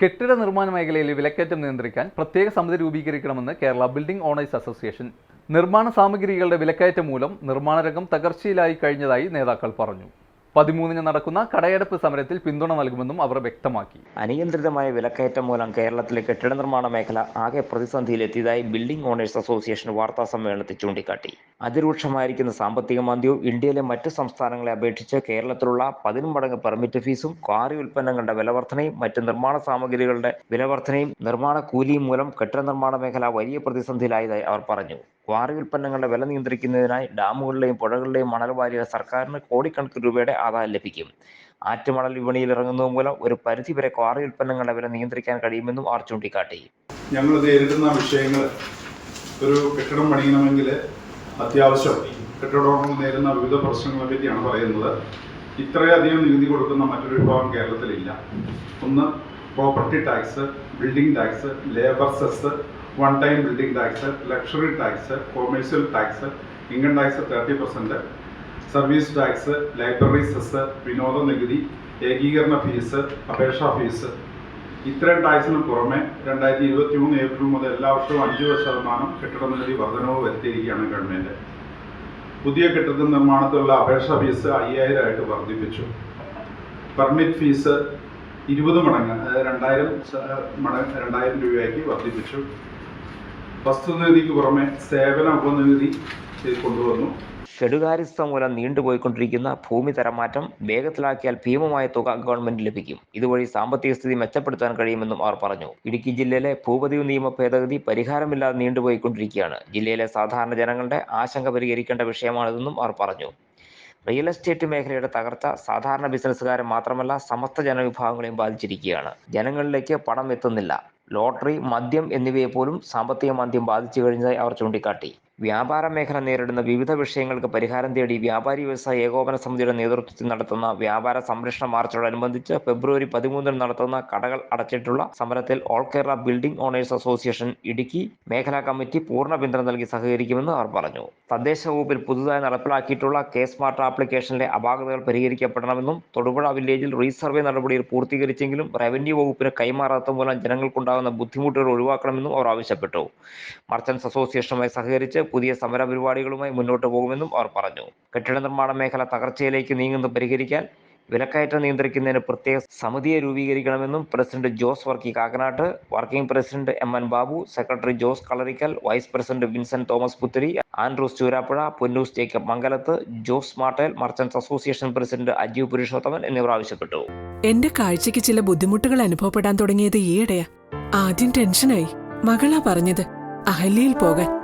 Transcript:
കെട്ടിട നിർമ്മാണ മേഖലയിലെ വിലക്കയറ്റം നിയന്ത്രിക്കാൻ പ്രത്യേക സമിതി രൂപീകരിക്കണമെന്ന് കേരള ബിൽഡിംഗ് ഓണേഴ്സ് അസോസിയേഷൻ. നിർമ്മാണ സാമഗ്രികളുടെ വിലക്കയറ്റം മൂലം നിർമ്മാണ രംഗം തകർച്ചയിലായി കഴിഞ്ഞതായി നേതാക്കൾ പറഞ്ഞു. പതിമൂന്നിന് നടക്കുന്ന കടയടപ്പ് സമരത്തിൽ പിന്തുണ നൽകുമെന്നും അവർ വ്യക്തമാക്കി. അനിയന്ത്രിതമായ വിലക്കയറ്റം മൂലം കേരളത്തിലെ കെട്ടിട നിർമ്മാണ മേഖല ആകെ പ്രതിസന്ധിയിലെത്തിയതായി ബിൽഡിംഗ് ഓണേഴ്സ് അസോസിയേഷൻ വാർത്താ സമ്മേളനത്തിൽ ചൂണ്ടിക്കാട്ടി. അതിരൂക്ഷമായിരിക്കുന്ന സാമ്പത്തിക മാന്ദ്യവും ഇന്ത്യയിലെ മറ്റ് സംസ്ഥാനങ്ങളെ അപേക്ഷിച്ച് കേരളത്തിലുള്ള പതിനും മടങ്ങ് പെർമിറ്റ് ഫീസും ക്വാറി ഉൽപ്പന്നങ്ങളുടെ വിലവർധനയും മറ്റ് നിർമ്മാണ സാമഗ്രികളുടെ വിലവർധനയും നിർമ്മാണ കൂലിയും മൂലം കെട്ടിട നിർമ്മാണ മേഖല വലിയ പ്രതിസന്ധിയിലായതായി അവർ പറഞ്ഞു. ക്വാറി ഉൽപ്പന്നങ്ങളുടെ വില നിയന്ത്രിക്കുന്നതിനായി ഡാമുകളിലെയും പുഴകളിലെയും മണൽ വാരിയ സർക്കാരിന് കോടിക്കണക്കിന് രൂപയുടെ ആദായം ലഭിക്കും. ആറ്റുമണൽ വിപണിയിൽ ഇറങ്ങുന്നത് മൂലം ഒരു പരിധി വരെ ക്വാറി ഉൽപ്പന്നങ്ങളുടെ വില നിയന്ത്രിക്കാൻ കഴിയുമെന്നും അവർ ചൂണ്ടിക്കാട്ടി. ഞങ്ങൾ നേരിടുന്ന വിഷയങ്ങൾ ഒരു കെട്ടിടം പണിയണമെങ്കിൽ അത്യാവശ്യം കെട്ടിടോടൊപ്പം നേരിടുന്ന വിവിധ പ്രശ്നങ്ങളെ പറ്റിയാണ് പറയുന്നത്. ഇത്രയധികം നികുതി കൊടുക്കുന്ന മറ്റൊരു വിഭാഗം കേരളത്തിലില്ല. ഒന്ന് property tax building tax labour cess one time building tax luxury tax commercial tax income tax thirty percent service tax library cess വിനോദ നികുതി ഏകീകരണ ഫീസ് അപേക്ഷാ ഫീസ് ഇത്തരം ടാക്സിന് പുറമെ രണ്ടായിരത്തി ഇരുപത്തി മൂന്ന് ഏപ്രിൽ മുതൽ എല്ലാ വർഷവും അഞ്ച് ശതമാനം കെട്ടിട നികുതി വർധനവ് വരുത്തിയിരിക്കുകയാണ് ഗവൺമെന്റ്. പുതിയ കെട്ടിട നിർമ്മാണത്തിലുള്ള അപേക്ഷാ ഫീസ് അയ്യായിരം ആയിട്ട് വർദ്ധിപ്പിച്ചു. പെർമിറ്റ് ഫീസ് ഇരുപത് മടങ്ങ് അതായത് രണ്ടായിരം മടങ്ങ് രണ്ടായിരം രൂപയാക്കി വർദ്ധിപ്പിച്ചു. വസ്തുനികുതിക്ക് പുറമെ സേവന ഉപനികുതി കൊണ്ടുവന്നു. ഷെഡുകാരിസ്ഥ മൂലം നീണ്ടുപോയിക്കൊണ്ടിരിക്കുന്ന ഭൂമി തരംമാറ്റം വേഗത്തിലാക്കിയാൽ ഭീമമായ തുക ഗവൺമെന്റ് ലഭിക്കും. ഇതുവഴി സാമ്പത്തിക സ്ഥിതി മെച്ചപ്പെടുത്താൻ കഴിയുമെന്നും അവർ പറഞ്ഞു. ഇടുക്കി ജില്ലയിലെ ഭൂപതിവ് നിയമ ഭേദഗതി പരിഹാരമില്ലാതെ നീണ്ടുപോയിക്കൊണ്ടിരിക്കുകയാണ്. ജില്ലയിലെ സാധാരണ ജനങ്ങളുടെ ആശങ്ക പരിഹരിക്കേണ്ട വിഷയമാണിതെന്നും അവർ പറഞ്ഞു. റിയൽ എസ്റ്റേറ്റ് മേഖലയുടെ തകർച്ച സാധാരണ ബിസിനസ്സുകാരെ മാത്രമല്ല സമസ്ത ജനവിഭാഗങ്ങളെയും ബാധിച്ചിരിക്കുകയാണ്. ജനങ്ങളിലേക്ക് പണം എത്തുന്നില്ല. ലോട്ടറി മദ്യം എന്നിവയെ പോലും സാമ്പത്തിക മാന്ദ്യം ബാധിച്ചു കഴിഞ്ഞതായി അവർ ചൂണ്ടിക്കാട്ടി. വ്യാപാര മേഖല നേരിടുന്ന വിവിധ വിഷയങ്ങൾക്ക് പരിഹാരം തേടി വ്യാപാരി വ്യവസായ ഏകോപന സമിതിയുടെ നേതൃത്വത്തിൽ നടത്തുന്ന വ്യാപാര സംരക്ഷണ മാർച്ചോടനുബന്ധിച്ച് ഫെബ്രുവരി പതിമൂന്നിന് നടത്തുന്ന കടകൾ അടച്ചിട്ടുള്ള സമരത്തിൽ all Kerala building owners association Idukki മേഖലാ കമ്മിറ്റി പൂർണ പിന്തുണ നൽകി സഹകരിക്കുമെന്ന് അവർ പറഞ്ഞു. തദ്ദേശ വകുപ്പിൽ പുതുതായി നടപ്പിലാക്കിയിട്ടുള്ള കെ സ്മാർട്ട് ആപ്ലിക്കേഷനിലെ അപാകതകൾ പരിഹരിക്കപ്പെടണമെന്നും തൊടുപുഴ വില്ലേജിൽ റീസർവേ നടപടികൾ പൂർത്തീകരിച്ചെങ്കിലും റവന്യൂ വകുപ്പിന് കൈമാറാത്ത മൂലം ജനങ്ങൾക്കുണ്ടാകുന്ന ബുദ്ധിമുട്ടുകൾ ഒഴിവാക്കണമെന്നും അവർ ആവശ്യപ്പെട്ടു. മർച്ചൻസ് അസോസിയേഷനുമായി സഹകരിച്ച് പുതിയ സമര പരിപാടികളുമായി മുന്നോട്ട് പോകുമെന്നും അവർ പറഞ്ഞു. കെട്ടിട നിർമ്മാണ മേഖല തകർച്ചയിലേക്ക് നീങ്ങുന്നത് പരിഹരിക്കാൻ വിലക്കയറ്റം നിയന്ത്രിക്കുന്നതിന് പ്രത്യേക സമിതിയെ രൂപീകരിക്കണമെന്നും president Jose Varkey Kakkanat working president M N Babu secretary Jose Kalarickal vice president Vincent Thomas Puthiri Andrews Churappuzha Ponnoos Jacob Mangalath Jose Mattel merchants association president Ajeev Purushothaman എന്നിവർ ആവശ്യപ്പെട്ടു. എന്റെ കാഴ്ചയ്ക്ക് ചില ബുദ്ധിമുട്ടുകൾ അനുഭവപ്പെടാൻ തുടങ്ങിയത് ഈയിടെയാ. ആദ്യം ടെൻഷനായി. മകളാ പറഞ്ഞത് അഹല്യയിൽ പോകാൻ.